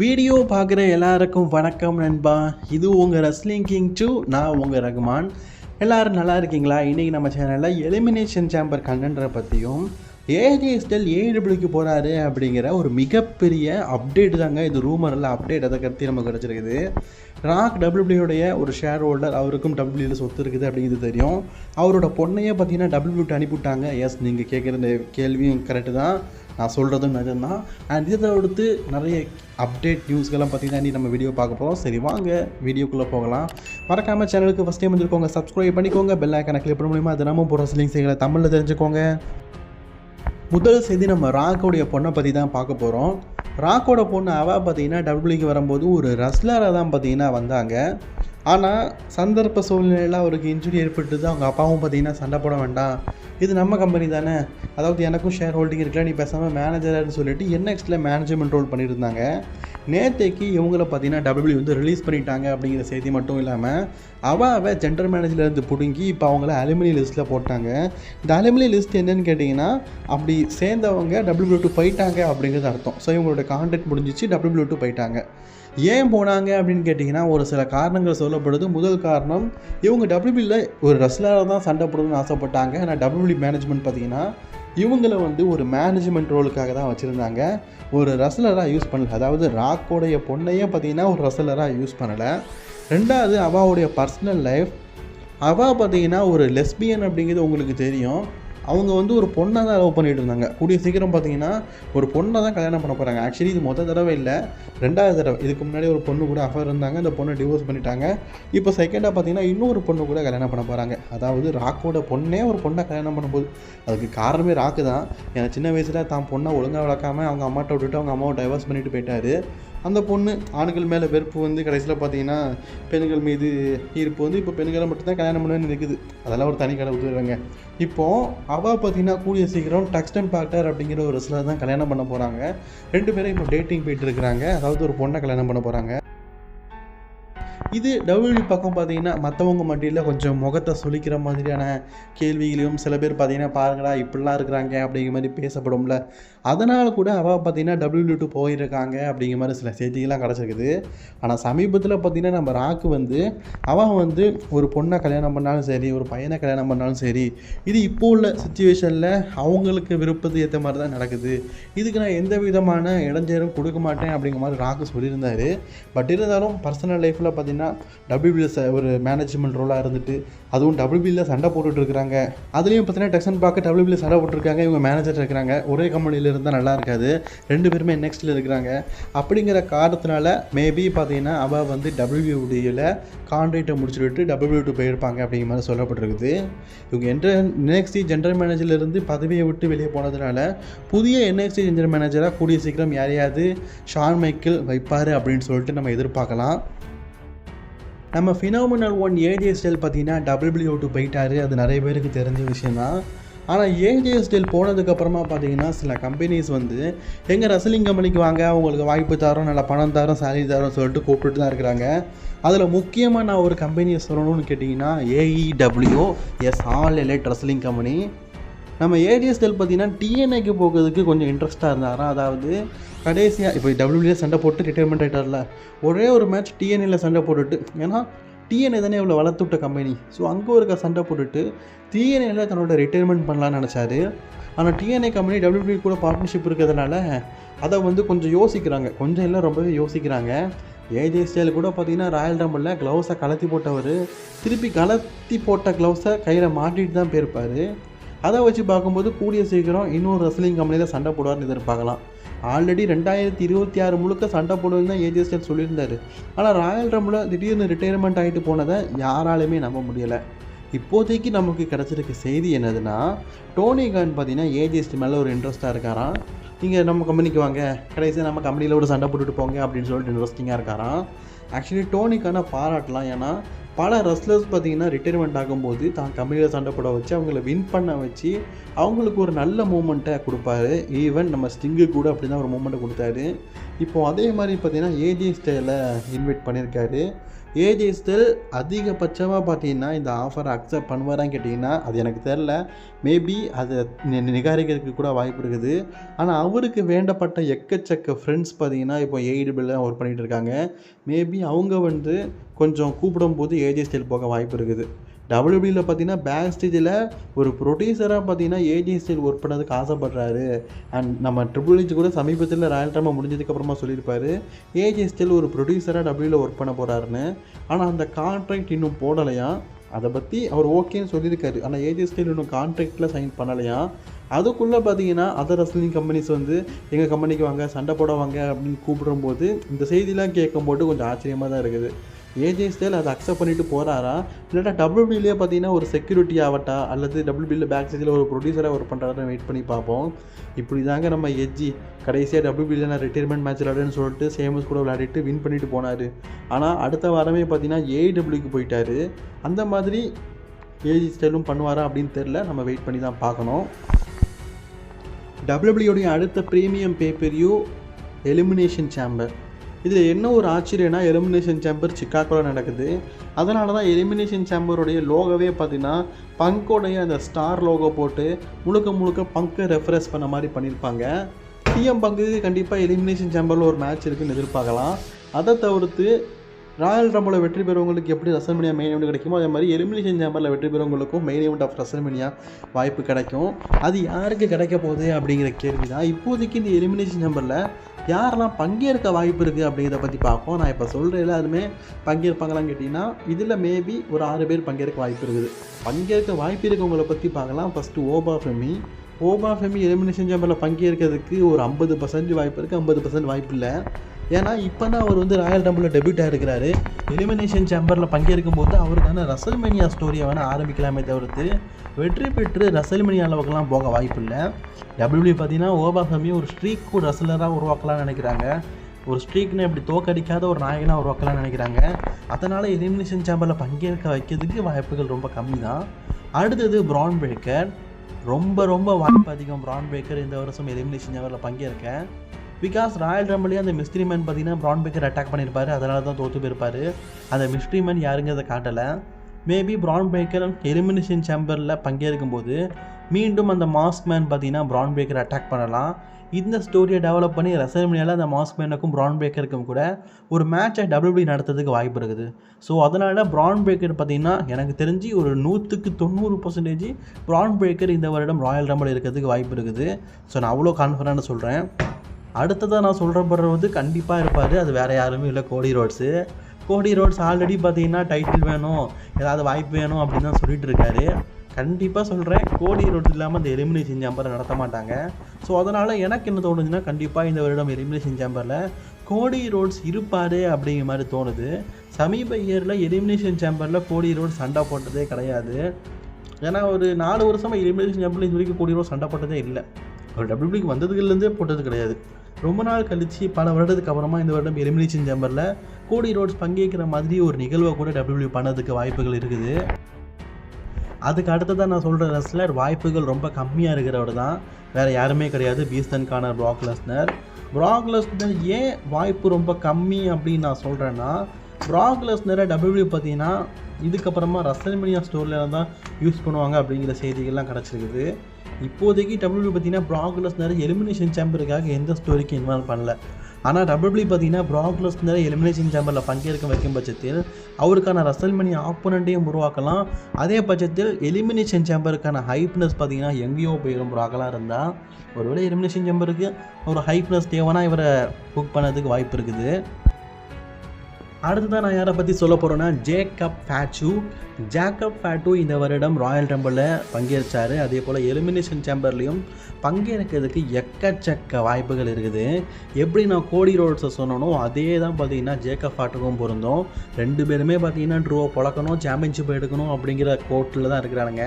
Video பார்க்குற எல்லாருக்கும் வணக்கம் நண்பா. இது உங்கள் ரஸ்லிங் கிங் டூ நான் உங்கள் ரகுமான். எல்லாரும் நல்லா இருக்கீங்களா? இன்றைக்கி நம்ம சேனலில் எலிமினேஷன் சேம்பர் கண்டென்டரை பற்றியும் ஏஜிஎஸ்டல் ஏடபிள்யூக்கு போகிறாரு அப்படிங்கிற ஒரு மிகப்பெரிய அப்டேட் தாங்க இது ரூமரில் அப்டேட் அதை கருத்தி நமக்கு கிடச்சிருக்குது. ராக் டபிள்யூடைய ஒரு ஷேர் ஹோல்டர் அவருக்கும் டபிள்யூல சொத்து இருக்குது அப்படிங்கிறது தெரியும். அவரோட பொண்ணையே பார்த்தீங்கன்னா டபிள்யூட்டு அனுப்பிவிட்டாங்க. எஸ் நீங்கள் கேட்குற இந்த கேள்வியும் கரெக்டு தான். நான் சொல்கிறதும் நிஜம்தான். அண்ட் இதை தவிர்த்து நிறைய அப்டேட் நியூஸ்கெல்லாம் பார்த்தீங்கன்னா நீ நம்ம வீடியோ பார்க்க போகிறோம் சரி வாங்க வீடியோக்குள்ளே போகலாம். மறக்காமல் சேனலுக்கு ஃபஸ்ட் டைம் வந்துருக்கோங்க சப்ஸ்கிரைப் பண்ணிக்கோங்க. பெல் ஐக்கனை கிளிக் பண்ண முடியுமா தினமும் போகிற சிலிங் செய்களை தமிழில் தெரிஞ்சுக்கோங்க. முதல் செய்தி நம்ம ராக்கோடைய பொண்ணை பற்றி தான் பார்க்க போகிறோம் ராக்கோட பொண்ணு அவள் பார்த்தீங்கன்னா டபிள்யூக்கு வரும்போது ஒரு ரஸ்லராக தான் பார்த்தீங்கன்னா வந்தாங்க. ஆனால் சந்தர்ப்ப சூழ்நிலையில் அவருக்கு இன்ஜுரி ஏற்பட்டுது அவங்க அப்பாவும் பார்த்தீங்கன்னா சண்டை போட வேண்டாம். இது நம்ம கம்பெனி தானே. அதாவது எனக்கும் ஷேர் ஹோல்டிங் இருக்குல்ல நீ பேசாமல் மேனேஜராக சொல்லிட்டு என்எக்ஸில் மேனேஜ்மெண்ட் ரோல் பண்ணியிருந்தாங்க நேற்றைக்கு இவங்கள பார்த்தீங்கன்னா டபிள்யூ வந்து ரிலீஸ் பண்ணிட்டாங்க அப்படிங்கிற செய்தி மட்டும் இல்லாமல் அவள் அவள் ஜென்டர் மேனேஜர்லேருந்து பிடுங்கி இப்போ அவங்கள அலுமினி லிஸ்ட்டில் போட்டாங்க. இந்த அலுமினி லிஸ்ட் என்னன்னு கேட்டிங்கன்னா அப்படி சேர்ந்தவங்க டபிள்யூ டூ போயிட்டாங்க அப்படிங்கிறது அர்த்தம். ஸோ இவங்களோட கான்ட்ராக்ட் முடிஞ்சிச்சு டபிள்யூ டூ போயிட்டாங்க. ஏன் போனாங்க அப்படின்னு கேட்டிங்கன்னா ஒரு சில காரணங்கள் சொல்லப்படுது. முதல் காரணம் இவங்க டபிள்யூபியில் ஒரு ரெஸ்லராக தான் சண்டை போடணும்னு ஆசைப்பட்டாங்க. ஆனால் டபிள்யூபி மேனேஜ்மெண்ட் பார்த்தீங்கன்னா இவங்களை வந்து ஒரு மேனேஜ்மெண்ட் ரோலுக்காக தான் வச்சுருந்தாங்க. ஒரு ரசலராக யூஸ் பண்ணல. அதாவது ராக்கோடைய பொண்ணையே பார்த்தீங்கன்னா ஒரு ரசலராக யூஸ் பண்ணலை. ரெண்டாவது அவாவுடைய பர்சனல் லைஃப் அவா பார்த்தீங்கன்னா ஒரு லெஸ்பியன் அப்படிங்கிறது உங்களுக்கு தெரியும். அவங்க வந்து ஒரு பொண்ணை தான் லவ் பண்ணிட்டு இருந்தாங்க. கூடிய சீக்கிரம் பார்த்தீங்கன்னா ஒரு பொண்ணை தான் கல்யாணம் பண்ண போகிறாங்க ஆக்சுவலி இது மொதல் தடவை இல்லை. ரெண்டாவது தடவை. இதுக்கு முன்னாடி ஒரு பொண்ணு கூட அஃபர் இருந்தாங்க. அந்த பொண்ணை டிவோர்ஸ் பண்ணிட்டாங்க. இப்போ செகண்டாக பார்த்தீங்கன்னா இன்னொரு பொண்ணு கூட கல்யாணம் பண்ண போகிறாங்க அதாவது ராக்கோட பொண்ணே ஒரு பொண்ணை கல்யாணம் பண்ணும்போது. அதுக்கு காரணமே ராக்கு தான். ஏன்னா சின்ன வயசில் தான் பொண்ணை ஒழுங்காக வளர்க்காம அவங்க அம்மாட்ட விட்டுட்டு அவங்க அம்மாவை டைவர்ஸ் பண்ணிட்டு போயிட்டாரு. அந்த பொண்ணு ஆண்கள் மேலே வெறுப்பு வந்து கடைசியில் பார்த்தீங்கன்னா பெண்கள் மீது ஈர்ப்பு வந்து இப்போ பெண்களை மட்டும்தான் கல்யாணம் பண்ணணும்னு இருக்குது அதெல்லாம் ஒரு தனி கடை விட்டுறாங்க இப்போது அவள் பார்த்தீங்கன்னா கூடிய சீக்கிரம் டக்ஸ்டன் பாக்டர் அப்படிங்கிற ஒரு சிலர் தான் கல்யாணம் பண்ண போகிறாங்க ரெண்டு பேரும் இப்போ டேட்டிங் போயிட்டு இருக்கிறாங்க. அதாவது ஒரு பொண்ணை கல்யாணம் பண்ண போகிறாங்க இது டபிள்யூ பக்கம் பார்த்தீங்கன்னா மற்றவங்க மட்டியில் கொஞ்சம் முகத்தை சொல்லிக்கிற மாதிரியான கேள்விகளையும் சில பேர் பார்த்தீங்கன்னா பாருங்கடா இப்படிலாம் இருக்கிறாங்க அப்படிங்கிற மாதிரி பேசப்படும்ல. அதனால் கூட அவள் பார்த்தீங்கன்னா டபிள்யூ டூ போயிருக்காங்க அப்படிங்கிற மாதிரி சில செய்திகள்லாம் கிடச்சிருக்குது. ஆனால் சமீபத்தில் பார்த்தீங்கன்னா நம்ம ராக்கு வந்து அவன் வந்து ஒரு பொண்ணை கல்யாணம் பண்ணாலும் சரி ஒரு பையனை கல்யாணம் பண்ணாலும் சரி இது இப்போ உள்ள சுச்சுவேஷனில் அவங்களுக்கு விருப்பத்துக்கு ஏற்ற மாதிரி தான் நடக்குது. இதுக்கு நான் எந்த விதமான இடைஞ்சலும் கொடுக்க மாட்டேன் அப்படிங்கிற மாதிரி ராக்கு சொல்லியிருந்தாரு. பட் இருந்தாலும் பர்சனல் லைஃப்பில் பார்த்தீங்கன்னா டபிள்யூபியில் ஒரு மேனேஜ்மெண்ட் ரோலாக இருந்துட்டு அதுவும் டபிள்யூபியில் சண்டை போட்டுட்ருக்காங்க இருக்கிறாங்க. அதுலேயும் பார்த்தீங்கன்னா டெக்ஸன் பார்க்க டபிள்யூபியில் சண்டை போட்டுருக்காங்க. இவங்க மேனேஜர் இருக்கிறாங்க. ஒரே கம்பெனியில் இருந்தால் நல்லா இருக்காது. ரெண்டு பேருமே நெக்ஸ்ட்டில் இருக்கிறாங்க. அப்படிங்கிற காரணத்தினால மேபி பார்த்தீங்கன்னா அவள் வந்து டபிள்யூடியில் கான்ட்ராக்டை முடிச்சுட்டு டபிள்யூ டூ போயிருப்பாங்க அப்படிங்கிற மாதிரி சொல்லப்பட்டிருக்குது. இவங்க என்ற என்எக்ஸ்டி ஜென்ரல் மேனேஜர்லேருந்து பதவியை விட்டு வெளியே போனதுனால புதிய என்எக்ஸ்டி ஜென்ரல் மேனேஜராக கூடிய சீக்கிரம் யாரையாவது ஷான் மைக்கிள் வைப்பார் அப்படின்னு சொல்லிட்டு நம்ம எதிர்பார்க்கலாம். நம்ம ஃபினாமினல் ஒன் ஏஜே ஸ்டைல் பார்த்தீங்கன்னா டபிள்யூ டூ போயிட்டாரு. அது நிறைய பேருக்கு தெரிஞ்ச விஷயம் தான் ஆனால் ஏஜே ஸ்டைல் போனதுக்கப்புறமா பார்த்தீங்கன்னா சில கம்பெனிஸ் வந்து எங்கள் ரசலிங் கம்பெனிக்கு வாங்க உங்களுக்கு வாய்ப்பு தரோம் நல்ல பணம் தரோம் சேலரி தரோம் சொல்லிட்டு கூப்பிட்டு தான் இருக்கிறாங்க. அதில் முக்கியமாக நான் ஒரு கம்பெனியை சொல்லணும்னு கேட்டிங்கன்னா AEW as all elite wrestling company நம்ம ஏடிஎஸ்எல் பார்த்தீங்கன்னா டிஎன்ஐக்கு போகிறதுக்கு கொஞ்சம் இன்ட்ரெஸ்ட்டாக இருந்தாராம் அதாவது கடைசியாக இப்போ டபிள்யூலே சண்டை போட்டு ரிட்டையர்மெண்ட் ஆகிட்டார்ல ஒரே ஒரு மேட்ச் டிஎன்ஏல சண்டை போட்டுட்டு ஏன்னா டிஎன்ஏ தானே இவ்வளோ வளர்த்து விட்ட கம்பெனி ஸோ அங்கே இருக்க சண்டை போட்டுட்டு டிஎன்ஏல தன்னோட ரிட்டையர்மெண்ட் பண்ணலான்னு நினச்சாரு. ஆனால் டிஎன்ஏ கம்பெனி டபிள்யூபி கூட பார்ட்னர்ஷிப் இருக்கிறதுனால அதை வந்து கொஞ்சம் யோசிக்கிறாங்க. கொஞ்சம் எல்லாம் ரொம்பவே யோசிக்கிறாங்க. ஏஜே ஸ்டைல் கூட பார்த்தீங்கன்னா ராயல் ரம்பிளில் க்ளவுஸை கலத்தி போட்டவர் திருப்பி கலத்தி போட்ட க்ளவுஸை கையில் மாட்டிட்டு தான் போயிருப்பார். அதை வச்சு பார்க்கும்போது கூடிய சீக்கிரம் இன்னொரு ரெஸ்லிங் கம்பெனியில் சண்டை போடுவார்னு எதிர்பார்க்கலாம். ஆல்ரெடி ரெண்டாயிரத்தி இருபத்தி ஆறு முழுக்க சண்டை போடுவேன்னு தான் ஏஜே சொல்லியிருந்தார். ஆனால் ராயல் ரம்பில் திடீர்னு ரிட்டையர்மெண்ட் ஆகிட்டு போனதை யாராலுமே நம்ப முடியலை. இப்போதைக்கு நமக்கு கிடச்சிருக்க செய்தி என்னதுன்னா டோனி கான் பார்த்தீங்கன்னா ஏஜிஎஸ்டி மேலே ஒரு இன்ட்ரெஸ்ட்டாக இருக்காராம். நீங்கள் நம்ம கம்பெனிக்கு வாங்க. கடைசியாக நம்ம கம்பெனியில் ஒரு சண்டை போட்டுட்டு போங்க அப்படின்னு சொல்லிட்டு இன்ட்ரெஸ்டிங்காக இருக்காராம். ஆக்சுவலி டோனிக்கான பாராட்டலாம். ஏன்னா பல ரெஸ்லர்ஸ் பார்த்தீங்கன்னா ரிட்டைர்மெண்ட் ஆகும்போது தான் கம்பெனியில் சண்டை போட வச்சு அவங்கள வின் பண்ண வச்சு அவங்களுக்கு ஒரு நல்ல மூமெண்ட்டை கொடுப்பாரு. ஈவன் நம்ம ஸ்டிங்கு கூட அப்படி தான் ஒரு மூமெண்ட்டை கொடுத்தாரு. இப்போது அதே மாதிரி பார்த்தீங்கன்னா ஏஜே ஸ்டைலில் இன்வைட் பண்ணியிருக்காரு. ஏஜே ஸ்டைல் அதிகபட்சமாக பார்த்தீங்கன்னா இந்த ஆஃபரை அக்செப்ட் பண்ணுவாரான்னு கேட்டிங்கன்னா அது எனக்கு தெரில மேபி அதை நி- நிகாரிக்கிறதுக்கு கூட வாய்ப்பு இருக்குது. ஆனால் அவருக்கு வேண்டப்பட்ட எக்கச்சக்க ஃப்ரெண்ட்ஸ் பார்த்தீங்கன்னா இப்போ ஏஇடபிள்ல ஒர்க் பண்ணிகிட்டு இருக்காங்க. மேபி அவங்க வந்து கொஞ்சம் கூப்பிடும்போது ஏஜே ஸ்டைல் போக வாய்ப்பு இருக்குது. டபிள்யூபியில் பார்த்தீங்கன்னா பேக் ஸ்டேஜில் ஒரு ப்ரொடியூசராக பார்த்தீங்கன்னா ஏஜி ஸ்டைல் ஒர்க் பண்ணதுக்கு ஆசைப்படுறாரு. அண்ட் நம்ம ட்ரிபிள் ஹெச் கூட சமீபத்தில் ராயல் ட்ராமா முடிஞ்சதுக்கப்புறமா சொல்லியிருப்பார் ஏஜி ஸ்டைல் ஒரு ப்ரொடியூசராக டபிள்யூவில் ஒர்க் பண்ண போகிறாருன்னு ஆனால் அந்த கான்ட்ராக்ட் இன்னும் போடலையா? அதை பற்றி அவர் ஓகேன்னு சொல்லியிருக்காரு. ஆனால் ஏஜி ஸ்டைல் இன்னும் கான்ட்ராக்டில் சைன் பண்ணலையா? அதுக்குள்ளே பார்த்தீங்கன்னா அதர் ரெஸ்லிங் கம்பெனிஸ் வந்து எங்கள் கம்பெனிக்கு வாங்க சண்டை போட வாங்க அப்படின்னு கூப்பிடும்போது இந்த செய்திலாம் கேட்கும்போது கொஞ்சம் ஆச்சரியமாக தான் இருக்குது. ஏஜே ஸ்டைல் அதை அக்செப்ட் பண்ணிட்டு போகிறாரா இல்லாட்டா டபிள்யூபிலே பார்த்தீங்கன்னா ஒரு செக்யூரிட்டி ஆகட்டா? அல்லது டபிள்யூபியில் பேக் ஸ்டேஜில் ஒரு ப்ரொடியூசராக ஒர்க் பண்ணுறாருன்னு வெயிட் பண்ணி பார்ப்போம். இப்படி தாங்க நம்ம எஜ்ஜி கடைசியாக டபிள்யூபியில் நான் ரிட்டைர்மெண்ட் மேட்ச் விளையாடுன்னு சொல்லிட்டு சேமஸ் கூட விளையாடிட்டு வின் பண்ணிட்டு போனார். ஆனால் அடுத்த வாரமே பார்த்தீங்கன்னா ஏடபிள்யூக்கு போயிட்டார். அந்த மாதிரி ஏஜி ஸ்டைலும் பண்ணுவாரா அப்படின்னு தெரில நம்ம வெயிட் பண்ணி தான் பார்க்கணும். டபிள்யூபிள்யூடைய அடுத்த ப்ரீமியம் பேப்பரியூ எலிமினேஷன் சேம்பர் இதில் என்ன ஒரு ஆச்சரியம்னா எலிமினேஷன் சேம்பர் சிக்காகோவில் நடக்குது. அதனால தான் எலிமினேஷன் சேம்பருடைய லோகோவே பார்த்தீங்கன்னா பங்கோடைய அந்த ஸ்டார் லோகோ போட்டு முழுக்க முழுக்க பங்கை ரெஃபரன்ஸ் பண்ண மாதிரி பண்ணியிருப்பாங்க டிஎம் பங்குக்கு கண்டிப்பாக எலிமினேஷன் சேம்பரில் ஒரு மேட்ச் இருக்குன்னு எதிர்பார்க்கலாம். அதை தவிர்த்து ராயல் ரம்பில் வெற்றி பெறவங்களுக்கு எப்படி ரசல்மனியா மெயின் ஈவெண்ட் கிடைக்குமோ அதே மாதிரி எலிமினேஷன் சேம்பரில் வெற்றி பெறவங்களுக்கும் மெயின் ஈவெண்ட் ஆஃப் ரசல்மனியா வாய்ப்பு கிடைக்கும். அது யாருக்கு கிடைக்க போகுது அப்படிங்கிற கேள்வி தான் இப்போதைக்கு இந்த எலிமினேஷன் சேம்பரில் யாரெல்லாம் பங்கேற்க வாய்ப்பு இருக்குது அப்படிங்கிறத பற்றி பார்ப்போம். நான் இப்போ சொல்கிற எல்லாருமே பங்கேற்பாங்களான்னு கேட்டிங்கன்னா இதில் மேபி ஒரு ஆறு பேர் பங்கேற்க வாய்ப்பு இருக்குது. பங்கேற்க வாய்ப்பு இருக்கவங்களை பற்றி பார்க்கலாம். First Oba Femi Oba Femi elimination சேம்பரில் பங்கேற்கிறதுக்கு ஒரு ஐம்பது பர்சன்ட் வாய்ப்பு இருக்குது ஐம்பது பர்சன்ட் வாய்ப்பு இல்லை. ஏன்னா இப்போ தான் அவர் வந்து ராயல் டம்பிளில் டெபியூட் ஆகிருக்கிறாரு எலிமினேஷன் சேம்பரில் பங்கேற்கும் போது அவருக்கான ரசல்மேனியா ஸ்டோரியை வேணால் ஆரம்பிக்கலாமே தவிர்த்து வெற்றி பெற்று ரசல்மேனியா அளவுக்குலாம் போக வாய்ப்பு இல்லை. டபிள்யூ பார்த்தீங்கன்னா ஓபா ஒரு ஸ்ட்ரீக் கூட ரசலராக உருவாக்கலாம்னு நினைக்கிறாங்க. ஒரு ஸ்ட்ரீக்னு இப்படி தோக்கடிக்காத ஒரு நாயகனாக உருவாக்கலாம்னு நினைக்கிறாங்க. அதனால் எலிமினேஷன் சேம்பரில் பங்கேற்க வைக்கிறதுக்கு வாய்ப்புகள் ரொம்ப கம்மி தான் அடுத்தது ப்ரான் பிரேக்கர் ரொம்ப ரொம்ப வாய்ப்பு அதிகம் ப்ரான் பிரேக்கர் இந்த வருஷம் எலிமினேஷன் சேம்பரில் பங்கேற்க. பிகாஸ் ராயல் ரம்பிளே அந்த மிஸ்ட்ரி மேன் பார்த்தீங்கன்னா ப்ரான் பேக்கர் அட்டாக் பண்ணியிருப்பாரு. அதனால தான் தோற்று போயிருப்பாரு. அந்த மிஸ்ட்ரி மேன் யாருங்கிறத காட்டலை. மேபி ப்ரான் பேக்கர் எலிமினேஷன் சேம்பரில் பங்கேற்கும் போது மீண்டும் அந்த மாஸ்க் மேன் பார்த்தீங்கன்னா ப்ரான் பேக்கர் அட்டாக் பண்ணலாம். இந்த ஸ்டோரியை டெவலப் பண்ணி ரசல்மனியால் அந்த மாஸ்க் மேனுக்கும் ப்ரான் பேக்கருக்கும் கூட ஒரு மேட்சை டபிள்யூபி நடத்துறதுக்கு வாய்ப்பு இருக்குது. ஸோ அதனால் ப்ரான் பேக்கர் பார்த்தீங்கன்னா எனக்கு தெரிஞ்சு ஒரு நூற்றுக்கு தொண்ணூறு பர்சன்டேஜ் ப்ரான் பேக்கர் இந்த வருடம் ராயல் ரம்பிள் இருக்கிறதுக்கு வாய்ப்பு இருக்குது. ஸோ நான் அவ்வளோ கான்ஃபிடண்ட்டாக சொல்கிறேன் அடுத்ததாக நான் சொல்கிறப்படுற வந்து கண்டிப்பாக இருப்பார். அது வேறு யாருமே இல்லை. கோடி ரோட்ஸு. கோடி ரோட்ஸ் ஆல்ரெடி பார்த்தீங்கன்னா டைட்டில் வேணும். ஏதாவது வாய்ப்பு வேணும் அப்படின்னு தான் சொல்லிட்டு இருக்காரு. கண்டிப்பாக சொல்கிறேன் கோடி ரோட்ஸ் இல்லாமல் அந்த எலிமினேஷன் சேம்பரை நடத்த மாட்டாங்க. ஸோ அதனால் எனக்கு என்ன தோணுதுன்னா கண்டிப்பாக இந்த வருடம் எலிமினேஷன் சேம்பரில் கோடி ரோட்ஸ் இருப்பார் அப்படிங்கிற மாதிரி தோணுது. சமீப இயரில் எலிமினேஷன் சேம்பரில் கோடி ரோட்ஸ் சண்டை போட்டதே கிடையாது. ஏன்னா ஒரு நாலு வருஷமாக எலிமினேஷன் சேம்பரில் இது வரைக்கும் கோடி ரோட்ஸ் சண்டை போட்டதே இல்லை. ஒரு டபிள்யூபிக்கு வந்ததுலேருந்தே போட்டது கிடையாது. ரொம்ப நாள் கழிச்சு பல வருடத்துக்கு அப்புறமா இந்த வருடம் எலிமினேஷன் சேம்பரில் கோடி ரோட்ஸ் பங்கேற்கிற மாதிரி ஒரு நிகழ்வை கூட டபிள்யூ பண்ணதுக்கு வாய்ப்புகள் இருக்குது. அதுக்கு அடுத்ததான் நான் சொல்கிற ரெஸ்லர் வாய்ப்புகள் ரொம்ப கம்மியாக இருக்கிறவர் தான். வேறு யாருமே கிடையாது. பீஸ்டன் கானர் ப்ராக் லெஸ்னர் ப்ராக் லெஸ்னர் ஏன் வாய்ப்பு ரொம்ப கம்மி அப்படின்னு நான் சொல்கிறேன்னா ப்ராக் லெஸ்னரை டபிள்யூ பார்த்தீங்கன்னா இதுக்கப்புறமா ரசல்மினியா ஸ்டோரில் தான் யூஸ் பண்ணுவாங்க அப்படிங்கிற செய்திகள்லாம் கிடச்சிருக்குது. இப்போதைக்கு டபிள்யூ பார்த்தீங்கன்னா ப்ராக் லெஸ்னர் எலிமினேஷன் சேம்பருக்காக எந்த ஸ்டோரிக்கும் இன்வால்வ் பண்ணல. ஆனால் டபிள்யூ பார்த்தீங்கன்னா ப்ராக் லெஸ்னர் எலிமினேஷன் சேம்பரில் பங்கேற்க வைக்கும் பட்சத்தில் அவருக்கான ரசல்மணி ஆப்போனண்ட்டையும் உருவாக்கலாம். அதே பட்சத்தில் எலிமினேஷன் சேம்பருக்கான ஹைப்னஸ் பார்த்தீங்கன்னா எங்கேயோ போயிடும் ப்ராகலாக இருந்தால் ஒருவேளை எலிமினேஷன் சேம்பருக்கு ஒரு ஹைப்னஸ் தேவைன்னா இவரை புக் பண்ணதுக்கு வாய்ப்பு இருக்குது. அடுத்ததான் நான் யாரை பற்றி சொல்ல போகிறேன்னா ஜேக்கப் ஃபேச்சு ஜேக்கப் ஃபேட்டு இந்த வருடம் ராயல் ரம்பிளில் பங்கேற்றார். அதே போல் எலிமினேஷன் சேம்பர்லேயும் பங்கேற்கிறதுக்கு எக்கச்சக்க வாய்ப்புகள் இருக்குது. எப்படி நான் கோடி ரோட்ஸை சொன்னனோ அதே தான் பார்த்தீங்கன்னா ஜேக்கப் ஃபேட்டுக்கும் பொருந்தும். ரெண்டு பேருமே பார்த்தீங்கன்னா ட்ரூவை பழக்கணும் சாம்பியன்ஷிப் எடுக்கணும் அப்படிங்கிற கோர்ட்டில் தான் இருக்கிறாங்க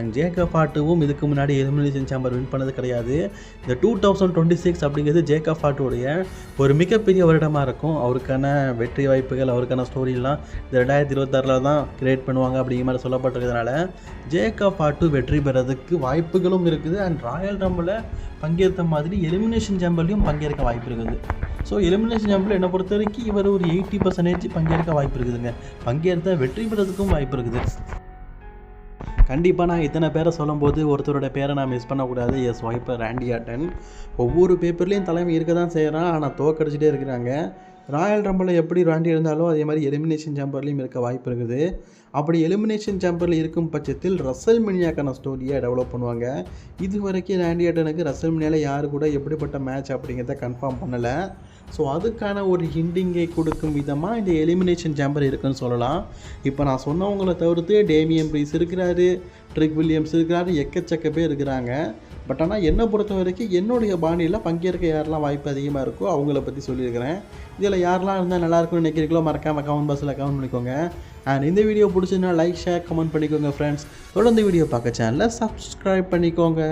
அங்கே ஜேக்கப் ஃபேட்டுவும் இதுக்கு முன்னாடி எலிமினேஷன் சேம்பர் வின் பண்ணது கிடையாது. இந்த டூ தௌசண்ட் டுவெண்ட்டி சிக்ஸ் அப்படிங்கிறது ஜேக்கப் ஃபேட்டுடைய ஒரு மிகப்பெரிய வருடமாக இருக்கும். அவருக்கான வெற்றி வாய்ப்புகள் அவருக்கான ஸ்டோரிலாம் இந்த ரெண்டாயிரத்தி இருபத்தாறில் தான் கிரியேட் பண்ணுவாங்க. அப்படிங்கிற மாதிரி சொல்லப்பட்டிருக்கிறதுனால ஜேக்கப் ஆட்டு வெற்றி பெறதுக்கு வாய்ப்புகளும் இருக்குது. அண்ட் ராயல் ரம்பில் பங்கேற்ற மாதிரி எலிமினேஷன் சேம்பர்லையும் பங்கேற்க வாய்ப்பு இருக்குது. ஸோ எலிமினேஷன் ஜம்பில் என்னை பொறுத்த வரைக்கும் இவர் ஒரு எயிட்டி பர்சன்டேஜ் பங்கேற்க வாய்ப்பு இருக்குதுங்க. பங்கேற்ற வெற்றி பெறதுக்கும் வாய்ப்பு இருக்குது. கண்டிப்பாக நான் இத்தனை பேரை சொல்லும்போது ஒருத்தரோட பேரை நான் மிஸ் பண்ணக்கூடாது. எஸ் ஒய்ப்பர் ஆண்டி ஆட்டன் ஒவ்வொரு பேப்பர்லேயும் தலைமை இருக்க தான் செய்கிறான் ஆனால் தோக்கடிச்சிட்டே இருக்கிறாங்க. ராயல் ரம்பில் எப்படி ராண்டி இருந்தாலும் அதே மாதிரி எலிமினேஷன் சாம்பர்லேயும் இருக்க வாய்ப்பு இருக்குது. அப்படி எலிமினேஷன் சாம்பரில் இருக்கும் பட்சத்தில் ரசல் மினியாக்கான ஸ்டோரியை டெவலப் பண்ணுவாங்க. இது வரைக்கும் ராண்டி ஆட்டனுக்கு ரசல் மினியாவில் யார் கூட எப்படிப்பட்ட மேட்ச் அப்படிங்கிறத கன்ஃபார்ம் பண்ணலை. ஸோ அதுக்கான ஒரு ஹிண்டிங்கை கொடுக்கும் விதமாக இந்த எலிமினேஷன் சாம்பர் இருக்குன்னு சொல்லலாம். இப்போ நான் சொன்னவங்கள தவிர்த்து டேமியம் ப்ரீஸ் இருக்கிறாரு ட்ரிக் வில்லியம்ஸ் இருக்கிறாரு எக்கச்சக்க பேர் இருக்கிறாங்க. பட் ஆனால் என்னை பொறுத்த வரைக்கும் என்னுடைய பாணியில் பங்கேற்க யாரெல்லாம் வாய்ப்பு அதிகமாக இருக்கோ அவங்கள பற்றி சொல்லியிருக்கிறேன். இதில் யாரெல்லாம் இருந்தால் நல்லாயிருக்குன்னு நினைக்கிறீங்களோ மறக்காமல் கமெண்ட் பாக்ஸில் கமெண்ட் பண்ணிக்கோங்க. அண்ட் இந்த வீடியோ பிடிச்சதுன்னா லைக் ஷேர் கமெண்ட் பண்ணிக்கோங்க ஃப்ரெண்ட்ஸ் தொடர்ந்து வீடியோ பார்க்க சேனலில் சப்ஸ்கிரைப் பண்ணிக்கோங்க.